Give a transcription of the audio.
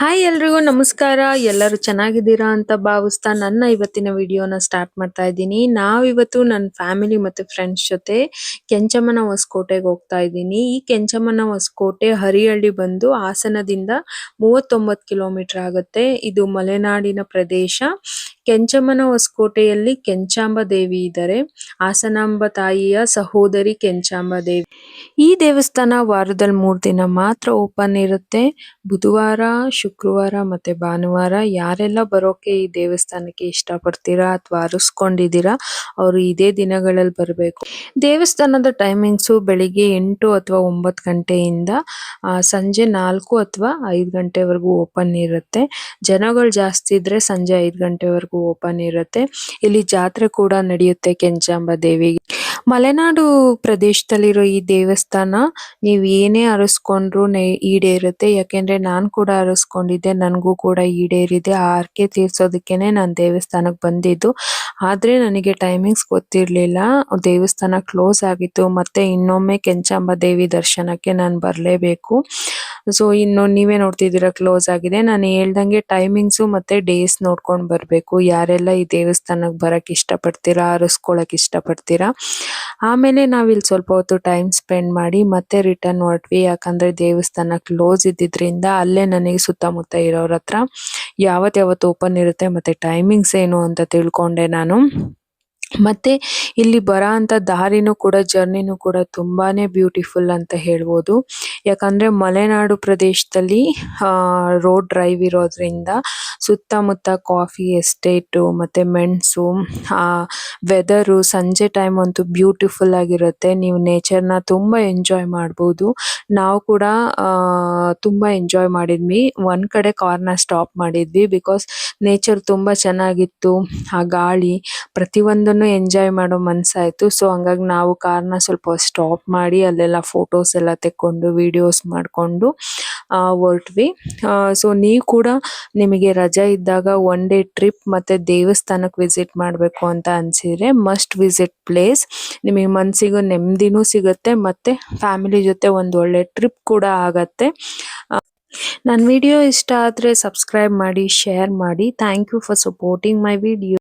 Hi ಎಲ್ರಿಗೂ ನಮಸ್ಕಾರ. ಎಲ್ಲರೂ ಚೆನ್ನಾಗಿದ್ದೀರಾ ಅಂತ ಭಾವಿಸ್ತಾ ನನ್ನ ಇವತ್ತಿನ ವಿಡಿಯೋನ ಸ್ಟಾರ್ಟ್ ಮಾಡ್ತಾ ಇದ್ದೀನಿ. ನಾವಿವತ್ತು ನನ್ನ ಫ್ಯಾಮಿಲಿ ಮತ್ತು ಫ್ರೆಂಡ್ಸ್ ಜೊತೆ ಕೆಂಚಮ್ಮನ ಹೊಸಕೋಟೆಗೆ ಹೋಗ್ತಾ ಇದ್ದೀನಿ. ಈ ಕೆಂಚಮ್ಮನ ಹೊಸಕೋಟೆ ಹರಿಹಳ್ಳಿ ಬಂದು ಹಾಸನದಿಂದ ಮೂವತ್ತೊಂಬತ್ತು ಕಿಲೋಮೀಟರ್ ಆಗುತ್ತೆ. ಇದು ಮಲೆನಾಡಿನ ಪ್ರದೇಶ. ಕೆಂಚಮ್ಮನ ಹೊಸಕೋಟೆಯಲ್ಲಿ ಕೆಂಚಾಂಬ ದೇವಿ ಇದ್ದಾರೆ. ಹಾಸನಾಂಬ ತಾಯಿಯ ಸಹೋದರಿ ಕೆಂಚಾಂಬ ದೇವಿ ಈ ದೇವಸ್ಥಾನ ವಾರದಲ್ಲಿ ಮೂರು ದಿನ ಮಾತ್ರ ಓಪನ್ ಇರುತ್ತೆ. ಬುಧವಾರ, ಶುಕ್ರವಾರ ಮತ್ತೆ ಭಾನುವಾರ ಯಾರೆಲ್ಲ ಬರೋಕೆ ಈ ದೇವಸ್ಥಾನಕ್ಕೆ ಇಷ್ಟ ಪಡ್ತೀರಾ ಅಥವಾ ಅರಸ್ಕೊಂಡಿದ್ದೀರಾ, ಅವರು ಇದೇ ದಿನಗಳಲ್ಲಿ ಬರಬೇಕು. ದೇವಸ್ಥಾನದ ಟೈಮಿಂಗ್ಸು ಬೆಳಿಗ್ಗೆ ಎಂಟು ಅಥವಾ ಒಂಬತ್ತು ಗಂಟೆಯಿಂದ ಸಂಜೆ ನಾಲ್ಕು ಅಥವಾ ಐದು ಗಂಟೆವರೆಗೂ ಓಪನ್ ಇರುತ್ತೆ. ಜನಗಳು ಜಾಸ್ತಿ ಇದ್ರೆ ಸಂಜೆ ಐದು ಗಂಟೆವರೆಗೂ ಓಪನ್ ಇರುತ್ತೆ. ಇಲ್ಲಿ ಜಾತ್ರೆ ಕೂಡ ನಡೆಯುತ್ತೆ ಕೆಂಚಾಂಬ ದೇವಿಗೆ ಮಲೆನಾಡು ಪ್ರದೇಶದಲ್ಲಿರೋ ಈ ದೇವಸ್ಥಾನ ನೀವು ಏನೇ ಅರಸ್ಕೊಂಡ್ರು ಈಡೇರುತ್ತೆ. ಯಾಕೆಂದ್ರೆ ನಾನ್ ಕೂಡ ಅರಸ್ಕೊಂಡಿದ್ದೆ, ನನ್ಗೂ ಕೂಡ ಈಡೇರಿದೆ. ಆ ಹರಕೆ ತೀರ್ಸೋದಕ್ಕೇನೆ ನಾನ್ ದೇವಸ್ಥಾನಕ್ ಬಂದಿದ್ದು. ಆದ್ರೆ ನನಗೆ ಟೈಮಿಂಗ್ಸ್ ಗೊತ್ತಿರ್ಲಿಲ್ಲ. ದೇವಸ್ಥಾನ ಕ್ಲೋಸ್ ಆಗಿತ್ತು. ಮತ್ತೆ ಇನ್ನೊಮ್ಮೆ ಕೆಂಚಾಂಬ ದೇವಿ ದರ್ಶನಕ್ಕೆ ನಾನ್ ಬರ್ಲೇಬೇಕು. ಸೊ ಇನ್ನು ನೀವೇ ನೋಡ್ತಿದ್ದೀರಾ ಕ್ಲೋಸ್ ಆಗಿದೆ. ನಾನು ಹೇಳ್ದಂಗೆ ಟೈಮಿಂಗ್ಸ್ ಮತ್ತೆ ಡೇಸ್ ನೋಡ್ಕೊಂಡು ಬರಬೇಕು. ಯಾರೆಲ್ಲ ಈ ದೇವಸ್ಥಾನಕ್ಕೆ ಬರಕ್ ಇಷ್ಟ ಪಡ್ತೀರಾ ಇಷ್ಟಪಡ್ತೀರಾ ಇಷ್ಟ ಪಡ್ತೀರಾ ಆಮೇಲೆ ನಾವ್ ಇಲ್ಲಿ ಸ್ವಲ್ಪ ಹೊತ್ತು ಟೈಮ್ ಸ್ಪೆಂಡ್ ಮಾಡಿ ಮತ್ತೆ ರಿಟರ್ನ್ ಹೊರಟ್ವಿ. ಯಾಕಂದ್ರೆ ದೇವಸ್ಥಾನ ಕ್ಲೋಸ್ ಇದ್ದಿದ್ರಿಂದ ಅಲ್ಲೇ ನನಗೆ ಸುತ್ತಮುತ್ತ ಇರೋರ ಹತ್ರ ಯಾವತ್ ಯಾವತ್ ಓಪನ್ ಇರುತ್ತೆ ಮತ್ತೆ ಟೈಮಿಂಗ್ಸ್ ಏನು ಅಂತ ತಿಳ್ಕೊಂಡೆ ನಾನು. ಮತ್ತೆ ಇಲ್ಲಿ ಬರೋ ಅಂತ ದಾರಿನೂ ಕೂಡ ಜರ್ನಿನೂ ಕೂಡ ತುಂಬಾನೇ ಬ್ಯೂಟಿಫುಲ್ ಅಂತ ಹೇಳ್ಬೋದು. ಯಾಕಂದ್ರೆ ಮಲೆನಾಡು ಪ್ರದೇಶದಲ್ಲಿ ರೋಡ್ ಡ್ರೈವ್ ಇರೋದ್ರಿಂದ ಸುತ್ತಮುತ್ತ ಕಾಫಿ ಎಸ್ಟೇಟ್ ಮತ್ತೆ ಮೆಣಸು, ಆ ವೆದರ್ ಸಂಜೆ ಟೈಮ್ ಅಂತೂ ಬ್ಯೂಟಿಫುಲ್ ಆಗಿರುತ್ತೆ. ನೀವು ನೇಚರ್ನ ತುಂಬಾ ಎಂಜಾಯ್ ಮಾಡಬಹುದು ನಾವು ಕೂಡ ತುಂಬಾ ಎಂಜಾಯ್ ಮಾಡಿದ್ವಿ. ಒಂದ್ ಕಡೆ ಕಾರ್ನ ಸ್ಟಾಪ್ ಮಾಡಿದ್ವಿ ಬಿಕಾಸ್ ನೇಚರ್ ತುಂಬಾ ಚೆನ್ನಾಗಿತ್ತು. ಆ ಗಾಳಿ ಪ್ರತಿಯೊಂದನ್ನು ಎಂಜಾಯ್ ಮಾಡೋ ಮನ್ಸಾಯ್ತು ಸೊ ಹಂಗಾಗಿ ನಾವು ಕಾರ್ನ ಸ್ವಲ್ಪ ಸ್ಟಾಪ್ ಮಾಡಿ, ಅಲ್ಲೆಲ್ಲ ಫೋಟೋಸ್ ಎಲ್ಲ ತೆಕ್ಕೊಂಡು ವಿಡಿಯೋಸ್ ಮಾಡ್ಕೊಂಡು ಹೊರಟ್ವಿ. ಸೊ ನೀವು ಕೂಡ ನಿಮಗೆ ರಜೆ ಇದ್ದಾಗ ಒನ್ ಡೇ ಟ್ರಿಪ್ ಮತ್ತೆ ದೇವಸ್ಥಾನಕ್ಕೆ ವಿಸಿಟ್ ಮಾಡಬೇಕು ಅಂತ ಅನ್ಸಿದ್ರೆ ಮಸ್ಟ್ ವಿಸಿಟ್ ಪ್ಲೇಸ್ ನಿಮಗೆ ಮನಸ್ಸಿಗೂ ನೆಮ್ಮದಿನೂ ಸಿಗುತ್ತೆ ಮತ್ತೆ ಫ್ಯಾಮಿಲಿ ಜೊತೆ ಒಂದು ಒಳ್ಳೆ ಟ್ರಿಪ್ ಕೂಡ ಆಗತ್ತೆ. ನನ್ನ ವಿಡಿಯೋ ಇಷ್ಟ ಆದ್ರೆ ಸಬ್ಸ್ಕ್ರೈಬ್ ಮಾಡಿ ಶೇರ್ ಮಾಡಿ. Thank you for supporting my video